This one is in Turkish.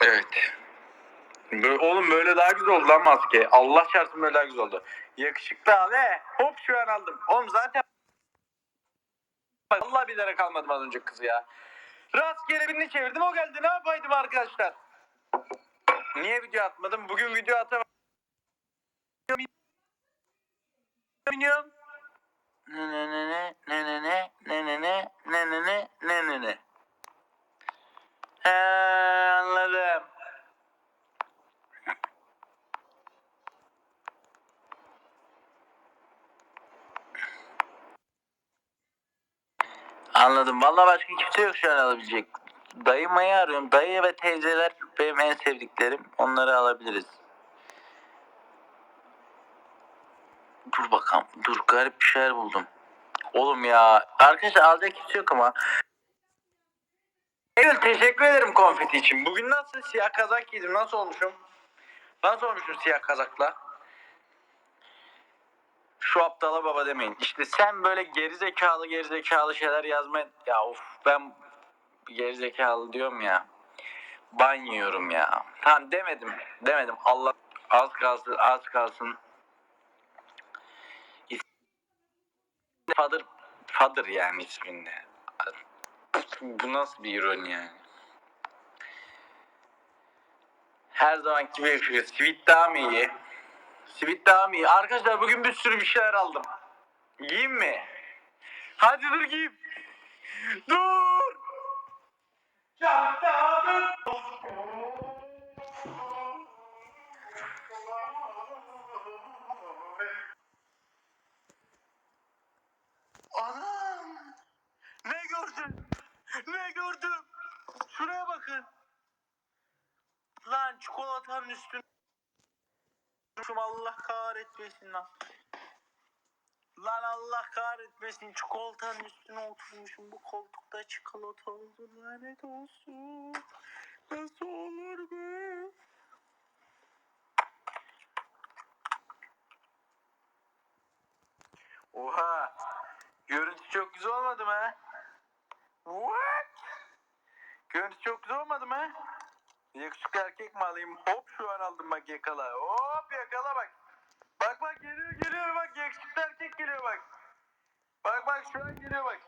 Evet. Bö- Oğlum böyle daha güzel oldu lan maske. Allah çarpsın böyle daha güzel oldu. Yakışıklı abi. Hop şu an aldım. Oğlum zaten Allah bilerek almadım az önce kızı ya. Rastgele birini çevirdim o geldi. Ne yapaydım arkadaşlar? Niye video atmadım? Bugün video atamadım. Ne ne ne ne Anladım. Vallahi başka kimse yok şu an alabilecek. Dayı mayı arıyorum. Dayı ve teyzeler benim en sevdiklerim. Onları alabiliriz. Dur bakalım. Dur garip bir şeyler buldum. Oğlum ya. Arkadaşlar alacak kimse yok ama. Eylül teşekkür ederim konfeti için. Bugün nasıl siyah kazak giydim? Nasıl olmuşum? Nasıl olmuşum siyah kazakla? Aptala baba demeyin. İşte sen böyle gerizekalı gerizekalı şeyler yazmayın. Ya of ben gerizekalı diyorum ya. Ban yiyorum ya. Tamam demedim. Demedim. Allah az kalsın az kalsın. Fadır Fadır yani isminde. Bu nasıl bir ironi yani? Her zamanki yapıyoruz. Sweet daha mı iyi? Sweet daha iyi? Arkadaşlar bugün bir sürü bir şeyler aldım. Giyeyim mi? Hadi dur giyeyim. Dur! Çantamı Anam! Ne gördün? Ne gördüm? Şuraya bakın. Lan çikolatanın üstüne Şum Allah kahretmesin lan. Lan Allah kahretmesin çikolatanın üstüne oturmuşum bu koltukta çikolata oldu lanet olsun. Nasıl olur be? Oha. Görüntü çok güzel olmadı mı? What? Görüntü çok güzel olmadı mı? Yakışıklı erkek mi alayım? Hop şu an aldım bak yakala. Hop yakala bak. Bak bak geliyor geliyor bak yakışıklı erkek geliyor bak. Bak bak şu an geliyor bak.